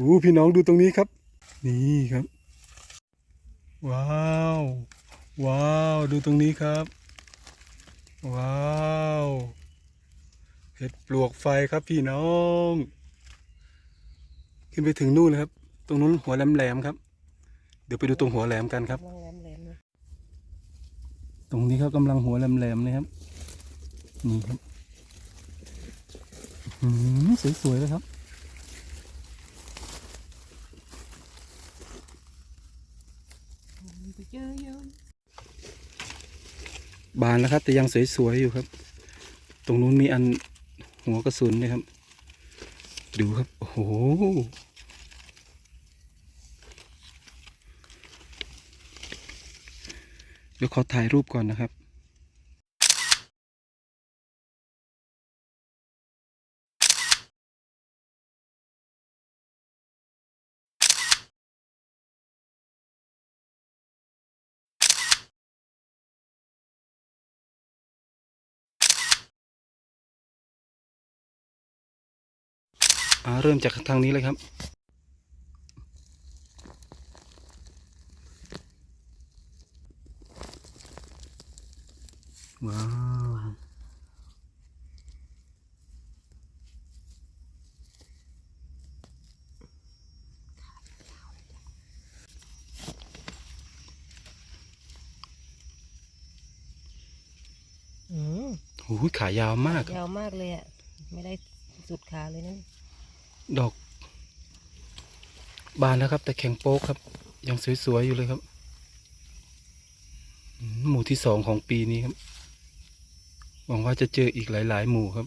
โอ้พี่น้องดูตรงนี้ครับ นี่ครับ ว้าว ว้าว ดูตรงนี้ครับ ว้าวเห็ดปลวกไฟครับพี่น้อง ขึ้นไปถึงนู่นเลยครับ ตรงนู้นหัวแหลมๆครับ เดี๋ยวไปดูตรงหัวแหลมกันครับ ตรงนี้ครับกำลังหัวแหลมๆเลยครับ นี่ครับหือสวยๆเลยครับ ไปเจอเยอะ บานแล้วครับ แต่ยังสวยๆอยู่ครับ ตรงนู้นมีอันหัวกระสุนนะครับ ดูครับ โอ้โหเดี๋ยวขอถ่ายรูปก่อนนะครับาเริ่มจากทางนี้เลยครับ ว้าวอืมโอ้ยขายาวมากครับยาวมากเลยอะ ไม่ได้สุดขาเลยนั่น ดอก บานแล้วครับ แต่แข็งโป๊กครับ ยังสวย ๆ อยู่เลยครับ หมู่ที่สองของปีนี้ครับ หวังว่าจะเจออีกหลาย ๆ หมู่ครับ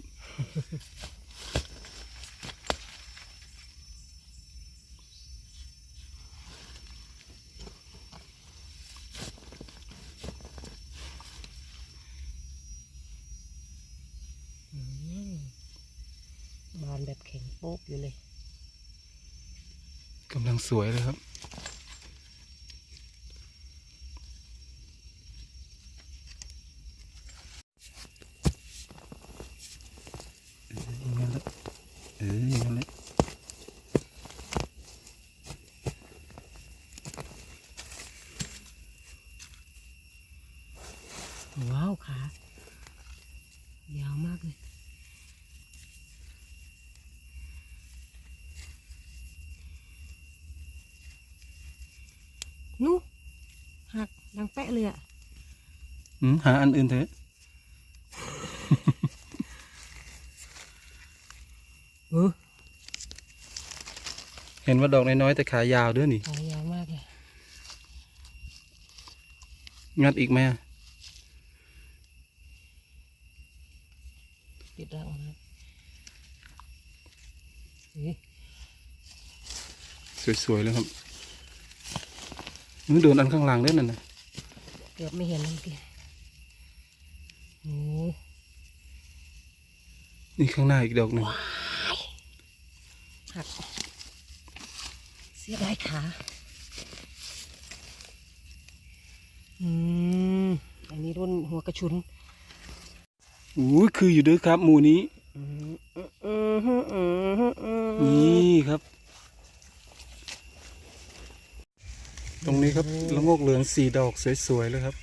อืมบานแบบแข็งโป๊กอยู่เลย กำลัง สวยเลยครับ เอออย่างนั้นแหละเอออย่างนั้นแหละ ว้าวขา ยาวมากเลย นู้หักดังแปะเลยอะ อืม หาอันอื่นเถอะเออเห็นว่าดอกน้อยๆแต่ขายาวด้วยนี่ ขายาวมากเลย งัดอีกไหมอะติดรังนะนี่สวยๆเลยครับนี่โดนอันข้างหลังด้วยนั่นนะเกือบไม่เห็นแล้วเมื่อกี้โอ้ นี่ข้างหน้าอีกดอกหนึ่งหักเสียดายขาอืมอันนี้รุ่นหัวกระชุนอู้ยคืออยู่ด้วยครับหมู่นี้อืมอืมอืมอืมอืมอืมนี่ครับ ตรงนี้ครับละโงกเหลืองสี่ดอกสวยๆเลยครับ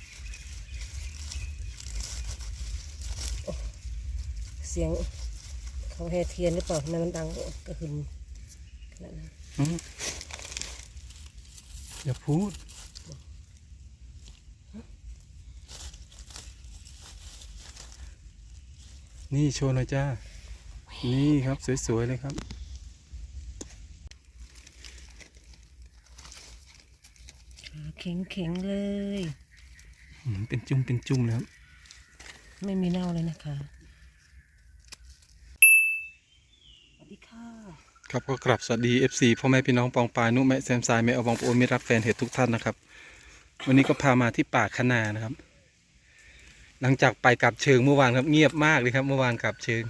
เสียง เขาแห่เทียนหรือเปล่าทำไมมันดังกระหึ่มขนาดนั้นอืมอย่าพูดนี่โชว์หน่อยจ้า นี่ครับสวย ๆ เลยครับขาแข็งแข็ง ๆ เลยอืมเป็นจุ่มเป็นจุ่มเลยครับไม่มีเน่าเลยนะคะ สวัสดีค่ะ ครับก็กลับสวัสดี FC พ่อแม่พี่น้องปองปายนุแม่แซมซายแม่เอาบองปโอนมิตรรักแฟนเห็ดทุกท่านนะครับ วันนี้ก็พามาที่ป่าคะนานะครับ หลังจากไปกลับเชิงเมื่อวานครับเงียบมากเลยครับ เมื่อวานกลับเชิง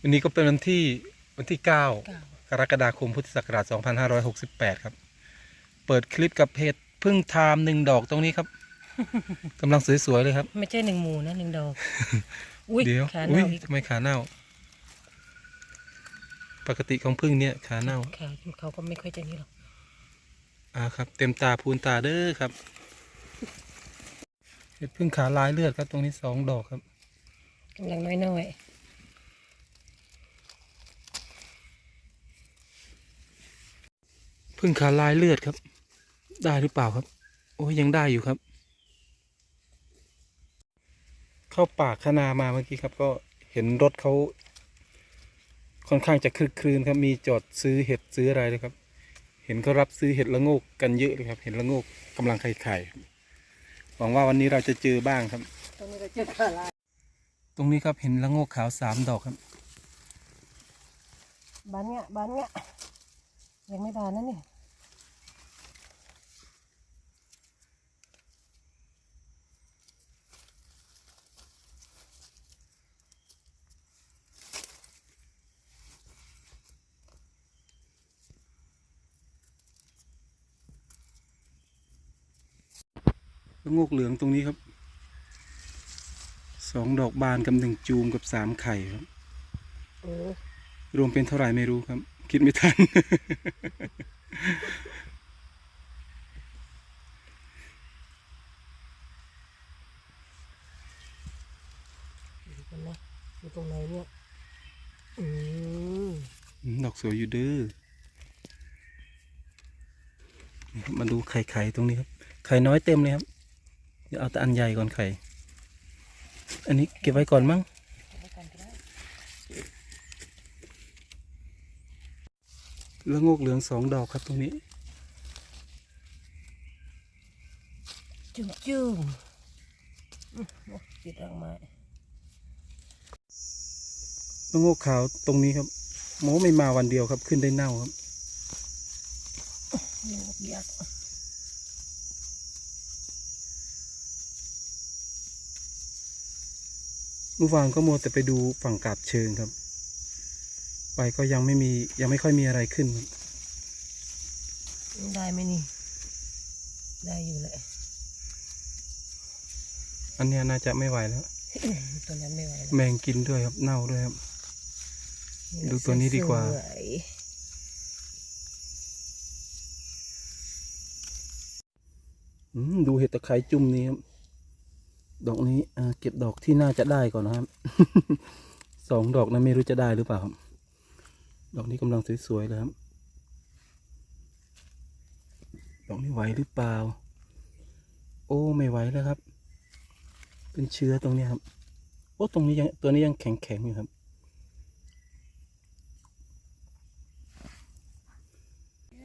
วันนี้ก็เป็นวันที่วันที่9เก้ากรกฎาคมพุทธศักราช 2568 ครับ เปิดคลิปกับเพจพึ่งไทม์หนึ่งดอกตรงนี้ครับกำลังสวยๆเลยครับ ไม่ใช่หนึ่งหมูนะหนึ่งดอกอุ้ยเดี๋ยวขาอุ้เน่ายอีกทำไมขาเน่า ปกติของพึ่งเนี่ยขาเน่าค่ะเขาก็ไม่ค่อยจะนี่หรอกอ่าครับ เต็มตาพูนตาเด้อครับเห็ดพึ่งขาลายเลือดครับตรงนี้สองดอกครับกำลังน้อยพึ่งขาลายเลือดครับ ได้หรือเปล่าครับ โอ้ยยังได้อยู่ครับ เข้าปากคนามาเมื่อกี้ครับ ก็เห็นรถเขา ค่อนข้างจะคลึกคลืนครับมีจอดซื้อเห็ดซื้ออะไรเลยครับ เห็นเขารับซื้อเห็ดละโงกกันเยอะเลยครับ เห็นละโงกกำลังไข่ไข่ครับหวังว่าวันนี้เราจะเจอบ้างครับๆตรงนี้เราเจอขาลายตรงนี้ครับเห็นละโงกขาวสามดอกครับบานเนี้ยบานเนี้ยยังไม่บานนะนี่ ละโงกเหลืองตรงนี้ครับสองดอกบานกับหนึ่งจูมกับสามไข่ครับโอ้รวมเป็นเท่าไหร่ไม่รู้ครับ คิดไม่ทันดูกันนะอยู่ตรงไหนเนี่ยอืมอืมดอกสวยอยู่เด้อนี่ครับมาดูไข่ไข่ตรงนี้ครับ ไข่น้อยเต็มเลยครับ เดี๋ยวเอาแต่อันใหญ่ก่อนไข่ อันนี้เก็บไว้ก่อนมั้งเอาไว้ก่อนก็ได้แล้วงกเหลืองสองดอกครับตรงนี้ จุ่มจุ่มอืมโอ้ติดรังไม้แล้วงกขาวตรงนี้ครับโมไม่มาวันเดียวครับขึ้นได้เน่าครับยังเปียก เมื่อวานก็มัวแต่ไปดูฝั่งกาบเชิงครับ ไปก็ยังไม่มียังไม่ค่อยมีอะไรขึ้นครับได้ไหมนี่ ได้อยู่แหละอันเนี้ยน่าจะไม่ไหวแล้ว ตัวนั้นไม่ไหวแล้วแมงกินด้วยครับเน่าด้วยครับ ดูตัวนี้ดีกว่า สยอืมดูเห็ดตะไคร้จุ่มนี้ครับ ดอกนี้เก็บดอกที่น่าจะได้ก่อนนะครับสองดอกนั้นไม่รู้จะได้หรือเปล่าครับดอกนี้กำลังสวยๆเลยครับ ดอกนี้ไหวหรือเปล่า โอ้ไม่ไหวแล้วครับ เป็นเชื้อตรงนี้ครับ โอ้ตรงนี้ยังตัวนี้ยังแข็งๆอยู่ครับ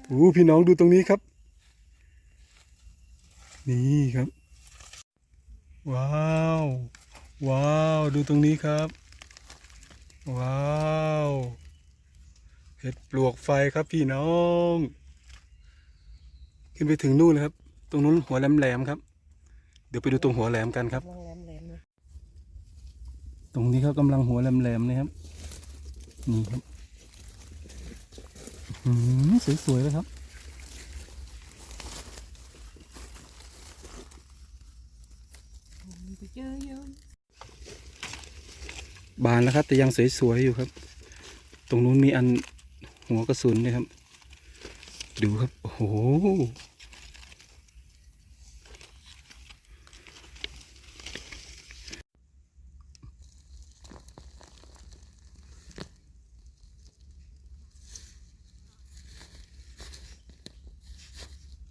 โอ้พี่น้องดูตรงนี้ครับ นี่ครับ ว้าว ว้าว ดูตรงนี้ครับ ว้าว เห็ดปลวกไฟครับพี่น้อง ขึ้นไปถึงนู่นเลยครับ ตรงนู้นหัวแหลมๆครับ เดี๋ยวไปดูตรงหัวแหลมกันครับ ตรงนี้ครับกำลังหัวแหลมๆนะครับ นี่ครับหือสวยๆเลยครับ ไปเจอเยอะ บานแล้วครับ แต่ยังสวยๆอยู่ครับ ตรงนู้นมีอันหัวกระสุนนะครับ ดูครับ โอ้โห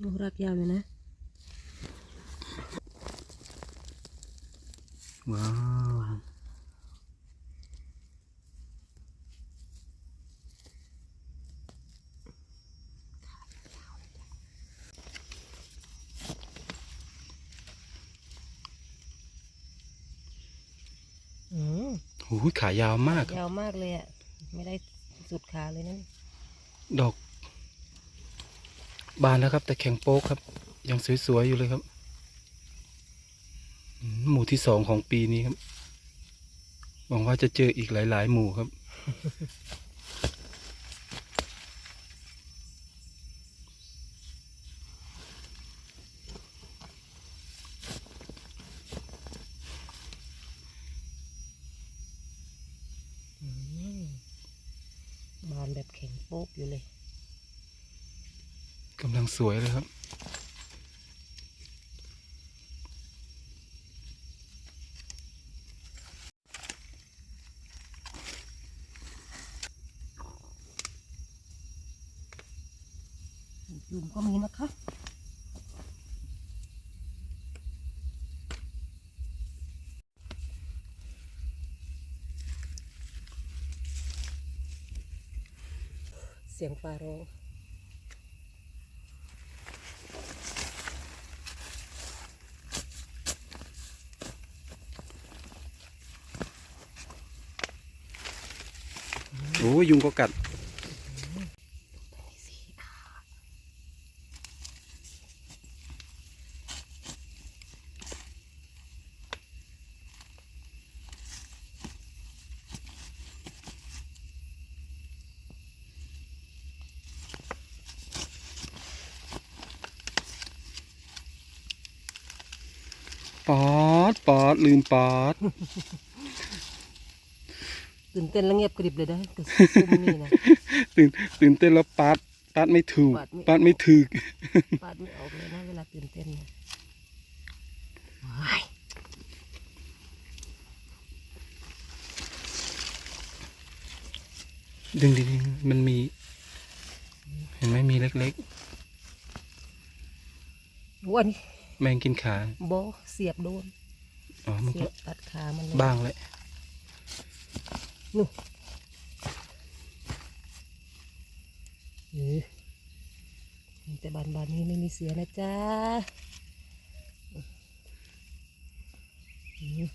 ลูกรักยาวเลยนะ ว้าว อ้โหขายาวมากครับยาวมากเลยอะ ไม่ได้สุดขาเลยนั่นดอก บานแล้วครับ แต่แข็งโป๊กครับ ยังสวยๆอยู่เลยครับอืมหมู่ที่สองของปีนี้ครับหวังว่าจะเจออีกหลาย ๆ หมู่ครับ โป๊กอยู่เลย กำลังสวยเลยครับยุงก็มีนะคะเสียงฟ้าร้อง โอ้ยุงก็กัดปอดปอดลืมปอด ตื่นเต้นแล้วเงียบกริบเลยได้กับซุ้มนี่นะ ตื่นตื่นเต้นแล้วปาดปาดไม่ถูกปาดไม่ปาดไม่ถึก ปาดไม่ออกเลยนะเวลาตื่นเต้นเนี่ยว้ายดึงดิดึงมันมี เห็นไหมมีเล็กวันนี้ๆแมงกินขา โบเสียบโดน อ๋อมันเสีก็ยบตัดขามันเลยบ้างแหละ นู่นเออมีแต่บานบานๆนี้ไม่มีเสือนะจ๊ะอืม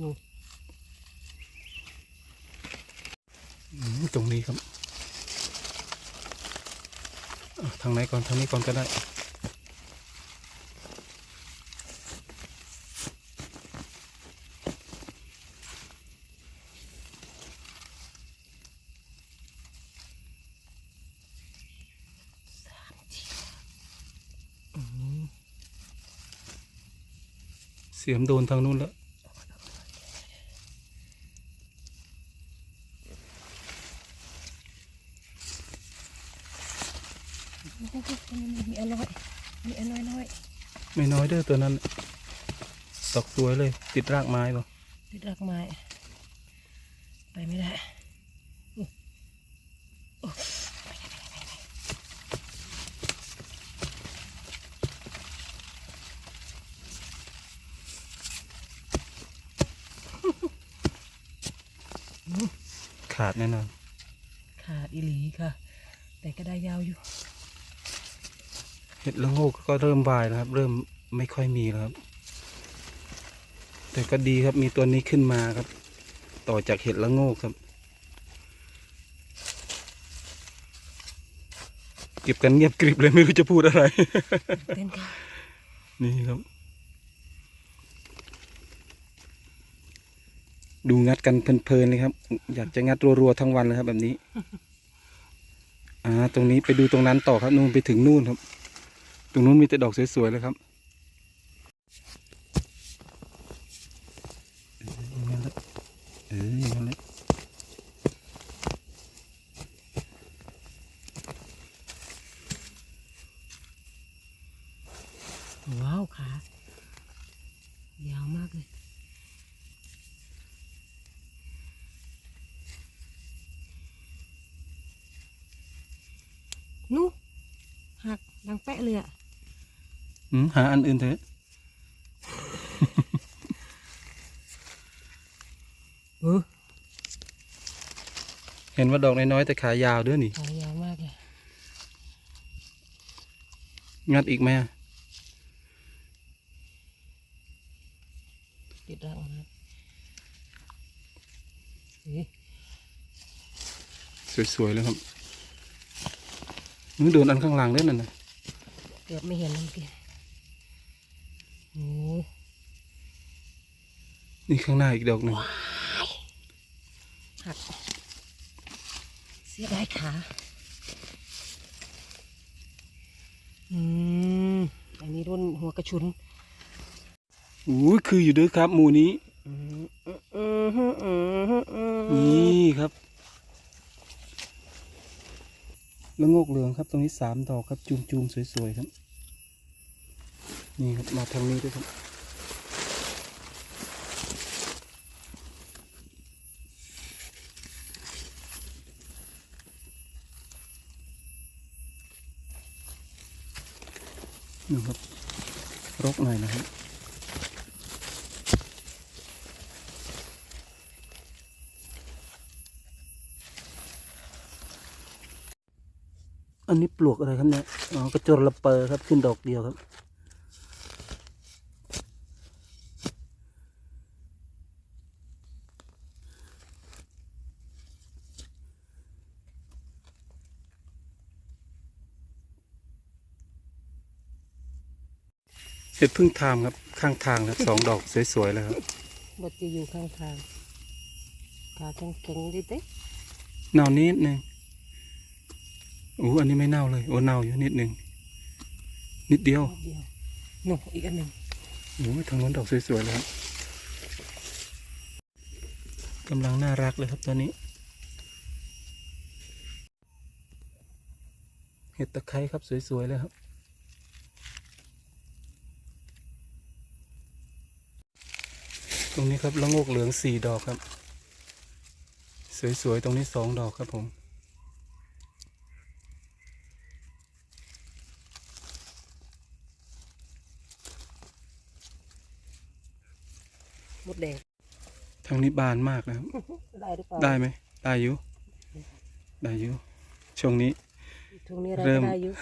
นู่นตรงนี้ครับทางไหนก่อนทางนี้ก่อนก็ได้ เสียมโดนทางนู้นแล้วมีอันน้อย มีอันน้อยน้อย ไม่น้อยเด้อตัวนั้นดอกสวยเลย ติดรากไม้ป่ะติดรากไม้ ไปไม่ได้อุ๊ยโอ้ ขาดแน่นอน ขาดอีหลีค่ะ แต่ก็ได้ยาวอยู่ เห็ดละโงกก็เริ่มวายแล้วครับ เริ่มไม่ค่อยมีแล้วครับ แต่ก็ดีครับมีตัวนี้ขึ้นมาครับ ต่อจากเห็ดละโงกครับ เก็บกันเงียบกริบเลยไม่รู้จะพูดอะไร เต้นค่ะ นี่ครับ ดูงัดกันเพลินๆเลยครับ อยากจะงัดรัวๆทั้งวันเลยครับ แบบนี้ อ่า ตรงนี้ไปดูตรงนั้นต่อครับนู่นไปถึงนู่นครับ ตรงนู้นมีแต่ดอกสวยๆเลยครับเอออย่างนั้นแหละเอออย่างนั้นแหละว้าวขายาวมากเลย นู้หักดังแปะ เลยอะอืมหาอันอื่นเถอะเออเห็นว่าดอกน้อยๆแต่ขายาวด้วยนี่ขายาวมากเลยงัดอีกไหมอะติดรังนะเอ๊ะสวยๆเลยครับนึกโดนอันข้างหลังด้วยนั่นนะ เกือบไม่เห็นเลยเมื่อกี้โอ้นี่ข้างหน้าอีกดอกหนึ่งหักเสียดายขาอืมอันนี้รุ่นหัวกระชุนอู้ยคืออยู่ด้วยครับ หมู่นี้อืมอืมอืมอืมอืมอืมนี่ครับ แล้วงอกเหลืองครับ ตรงนี้สามดอกครับจูมจูมๆสวยๆครับ นี่ครับมาทางนี้ด้วยครับนี่ครับรกหน่อยนะครับ อันนี้ปลวกอะไรครับเนี่ย อ๋อกระจรละเปอครับขึ้นดอกเดียวครับ เห็ดพึ่งทามครับ ข้างทางครับสองดอกสวยๆเลยครับบดจะอยู่ข้างทางขาแข็งๆดิเต้เน่านิดนึงโอ้อันนี้ไม่เน่าเลยโอ้เน่าอยู่นิดนึงนิดเดียวเดียวหนูอีกอันหนึ่งโอ้ยทางโน้นดอกสวยๆเลยครับกำลังน่ารักเลยครับตอนนี้ เห็ดตะไคร้ครับสวยๆเลยครับ ตรงนี้ครับละโงกเหลืองสี่ดอกครับ สวยๆตรงนี้สองดอกครับผม หมดแดง ทางนี้บานมากนะครับ ได้หรือเปล่าได้ไหมได้อยู่ได้อยู่ช่วงนี้ช่วงนี้อะไรเริ่ก็มได้อยู่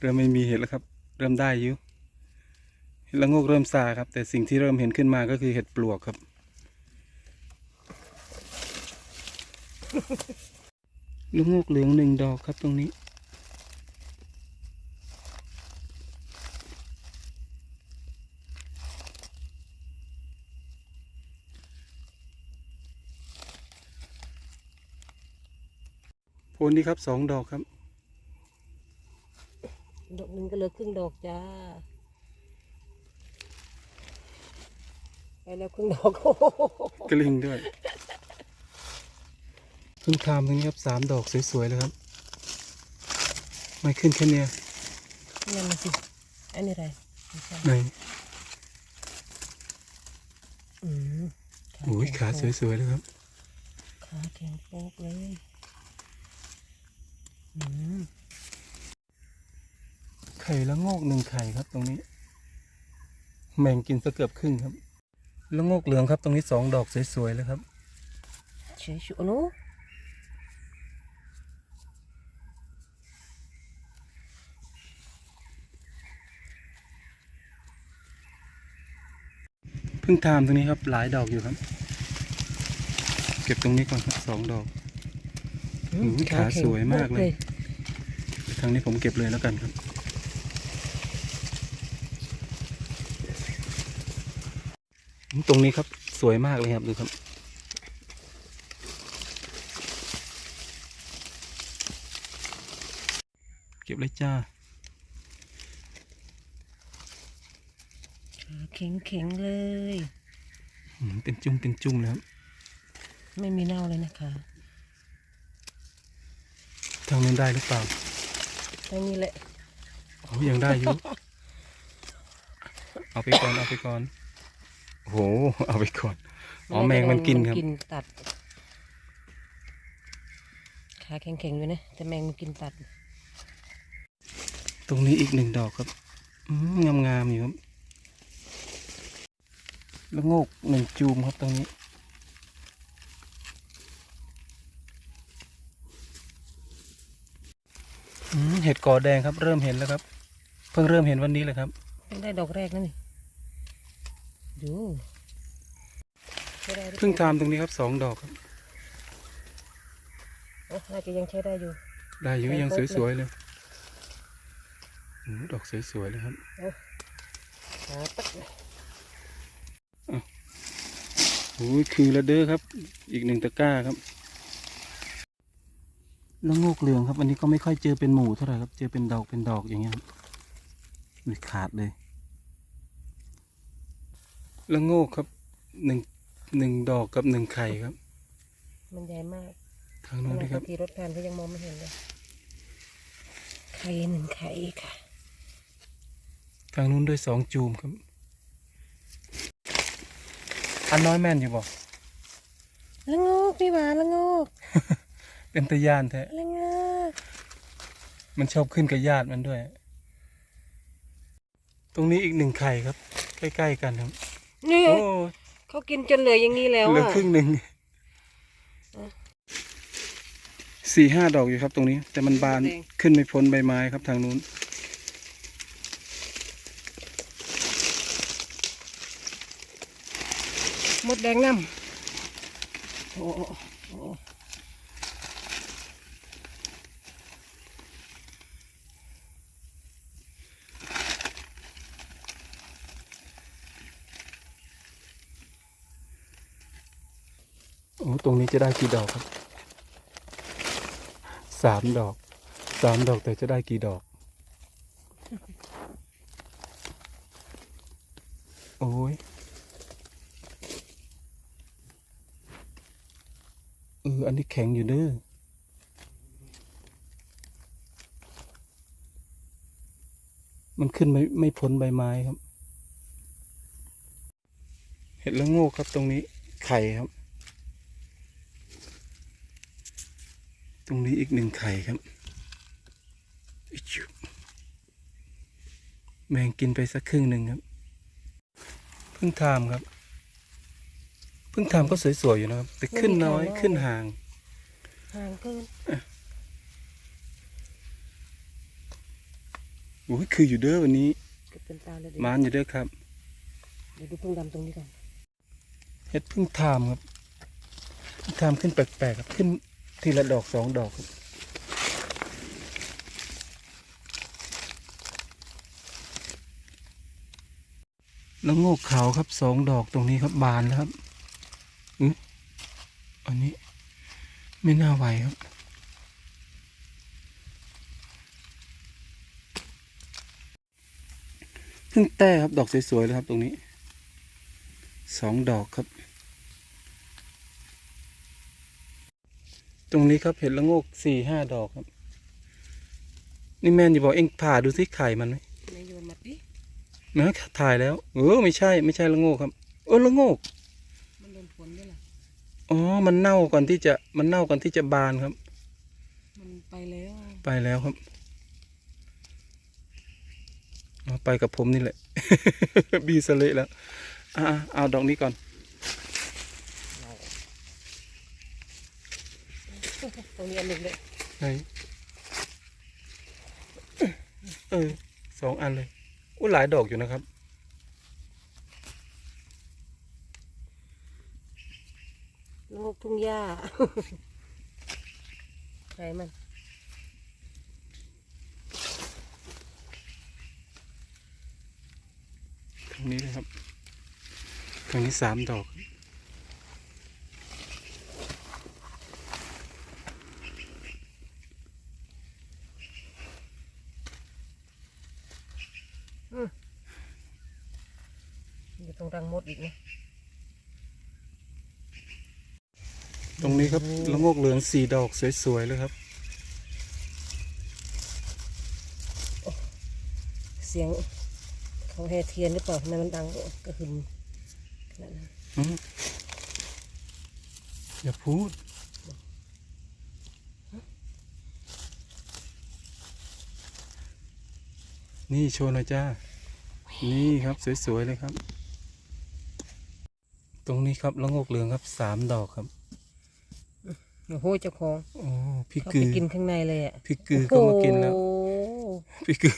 เริ่มไม่มีเห็ดแล้วครับ เริ่มได้อยู่เห็ดละโงกเริ่มซาครับ แต่สิ่งที่เริ่มเห็นขึ้นมาก็คือเห็ดปลวกครับ ลูกโงกเหลืองหนึ่งดอกครับตรงนี้ นนี้ครับสองดอกครับ ดอกหนึ่งก็เหลือครึ่งดอกจ้าไปแล้วครึ่งดอกกระลิงด้วยเพิ่งทามตรงนี้ครับสามดอกสวยๆเลยครับ ไม่ขึ้นแค่เนี้ยนั่นน่ะสิอันนี้อะไรไม่ใช่ไหนอืมโอ้ยขาแข็งสวยๆเลยครับ ขาแข็งโป๊กเลยอืม ไข่ละโงกหนึ่งไข่ครับตรงนี้ แมงกินซะเกือบครึ่งครับละโงกเหลืองครับ ตรงนี้สองดอกสวยๆเลยครับเฉยชุนุเพิ่งทามตรงนี้ครับ หลายดอกอยู่ครับ เก็บตรงนี้ก่อนครับสองดอกอือืม ขาแข็งสวยมากเลยโป๊ทางนี้ผมเก็บเลยแล้วกันครับ ตรงนี้ครับสวยมากเลยครับดูครับ เก็บเลยจ้าขาแข็งแข็งๆเลยอืมเป็นจุ้มเป็นจุ้มเลยครับไม่มีเน่าเลยนะคะทางนู้นได้หรือเปล่าแค่นี้แหละโอ้ยังได้อยู่ เอาไปก่อน เอาไปก่อน โอ้โห เอาไปก่อน อ๋อแมงมันกินครับ กินตัด ขาแข็งๆอยู่นะ แต่แมงมันกินตัด ตรงนี้อีกหนึ่งดอกครับงามงามๆอยู่ครับ แล้วโงกหนึ่งจูมครับตรงนี้ อืม เห็ดกอแดงครับ เริ่มเห็นแล้วครับ เพิ่งเริ่มเห็นวันนี้เลยครับเพิ่งได้ดอกแรกนั่นนี่ดูใช้ได้หรือเพิ่งทามตรงนี้ครับสองดอกครับเอ้าน่าจะยังใช้ได้อยู่ ได้อยู่ใช่ยังครบเลยสวยๆเลยอืมดอกสวยๆเลยครับหาตัดเลยโอ้ยคือละเด้อครับ อีกหนึ่งตะกร้าครับ แล้วงอกเหลืองครับ อันนี้ก็ไม่ค่อยเจอเป็นหมู่เท่าไหร่ครับ เจอเป็นดอกเป็นดอกอย่างเงี้ยครับนี่ขาดเลยละโงกครับหนึ่งหนึ่งดอกกับหนึ่งไข่ครับ มันใหญ่มากทางขนู้นนาดด้วยครับขี่รถผ่านก็ยังมองไม่เห็นเลยไข่หนึ่งไข่ค่ะ ทางนู้นด้วยสองจูมครับ อันน้อยแม่นอยู่บอกละโงกพี่หวานละโงก เป็นตะยานแท้ละโงกมันชอบขึ้นกับญาติมันด้วย ตรงนี้อีกหนึ่งไข่ครับ ใกล้ๆกันครับ นี่โอ้เขากินจนเหลืออย่างนี้แล้วเหลืออะ ครึ่งหนึ่งสี่ห้าดอกอยู่ครับตรงนี้ แต่มันบานขึ้นไม่พ้นใบไม้ครับทางนู้น มดแดงน้ำโอ้โอ้โอ้ ตรงนี้จะได้กี่ดอกครับสามดอกสามดอกแต่จะได้กี่ดอก โอ้ยเอออันนี้แข็งอยู่เด้อมันขึ้นไม่ไม่พ้นใบไม้ครับ เห็ดละโงกครับตรงนี้ไข่ครับ ตรงนี้อีกหนึ่งไข่ครับอิ๊ยจุ๊บแมงกินไปสักครึ่งหนึ่งครับ เพิ่งทามครับ เพิ่งทามก็สวยๆอยู่นะครับ แต่ขึ้นน้อยขึ้นห่าง ห่างเกินโอ้ยคืออยู่เด้อวันนี้เก็บเป็นตาเลยดิมานอยู่เด้อครับ เดี๋ยวดูพึ่งดำตรงนี้ก่อนเห็ดเพิ่งทามครับเพิ่งทามขึ้นแปลกๆครับขึ้น ทีละดอกสองดอกแล้วโงกขาวครับสองดอกตรงนี้ครับบานแล้วครับอืออันนี้ไม่น่าไหวครับเพิ่งแต้ครับดอกสวยๆเลยครับตรงนี้สองดอกครับ ตรงนี้ครับเห็ดละโงกสี่ห้าดอกครับ นี่แม่นอย่าบอกเอ็งผ่าดูสิไข่มันไหมนายโยนมาดิแม่ถ่ายแล้วเออไม่ใช่ไม่ใช่ละโงกครับ เออละโงกมันโดนฝนด้วยล่ะอ๋อ มันเน่าก่อนที่จะมันเน่าก่อนที่จะบานครับ มันไปแล้ว ไปแล้วครับเอาไปกับผมนี่แหละ บีสะเละแล้วอ่าเอาดอกนี้ก่อน ต รงนี้อันหนึ่งเลยไหนเออสองอันเลยอุ้ยหลายดอกอยู่นะครับละโงกทุ่งหญ้าใครมันทางนี้เลยครับทางนี้สามดอก อยู่ตรงรังมดอีกนะตรงนี้ครับละโงกเหลืองสี่ดอกสวยๆเลยครับ เสียงเขาแห่เทียนหรือเปล่าทำไมมันดังก็คือขนาดนั้นอืมอย่าพูดนี่โชว์หน่อยจ้า นี่ครับ สวย ๆ เลยครับ ตรงนี้ครับละโงกเหลืองครับสามดอกครับโอ้โหเจ้าของโอ้พี่เขากืไปอกินข้างในเลยอะพี่กือก็มากินแล้ว โอ้โหพี่กือ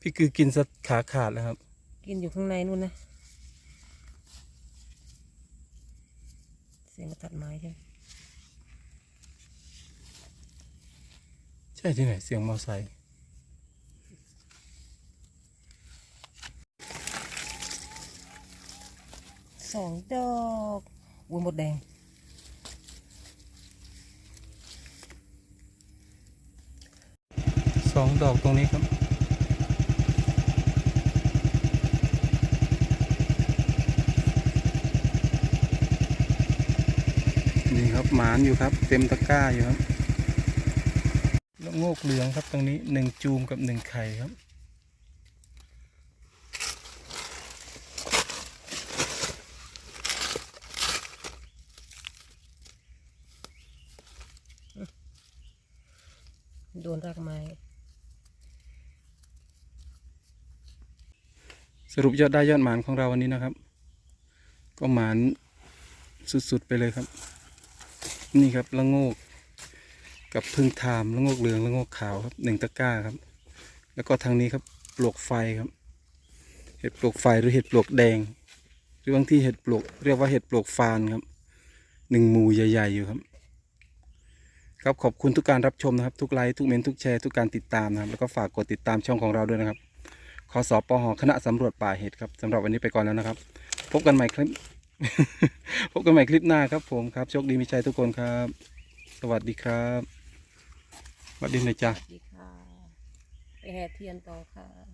พี่กือกินสักขาขาดแล้วครับ กินอยู่ข้างในนู่นนะ เสียงกระตัดไม้ใช่ไหมใช่ที่ไหนเสียงมอไซค์ สองดอกวัวหมดแดง สองดอกตรงนี้ครับ นี่ครับหมานอยู่ครับ เต็มตะกร้าอยู่ครับ แล้วงอกเหลืองครับตรงนี้หนึ่งจูมกับหนึ่งไข่ครับ ดนรากไม้ สรุปยอดได้ยอดหมานของเราวันนี้นะครับ ก็หมานสุดๆไปเลยครับ นี่ครับละโงก กับพึ่งทามละโงกเหลืองละโงกขาวครับหนึ่งตะกร้าครับ แล้วก็ทางนี้ครับปลวกไฟครับ เห็ดปลวกไฟหรือเห็ดปลวกแดง หรือบางที่เห็ดปลวกเรียกว่าเห็ดปลวกฟานครับหนึ่งหมู่ใหญ่ ๆ อยู่ครับ ครับขอบคุณทุกการรับชมนะครับ ทุกไลค์ทุกเมนต์ทุกแชร์ทุกการติดตามนะครับ แล้วก็ฝากกดติดตามช่องของเราด้วยนะครับขอสอปหคณะสำรวจป่าเห็ดครับสำหรับวันนี้ไปก่อนแล้วนะครับ พบกันใหม่คลิป พบกันใหม่คลิปหน้าครับผมครับโชคดีมีใจทุกคนครับ สวัสดีครับสวัสดีนะจ๊ะสวัสดีค่ะ ไปแห่เทียนต่อค่ะ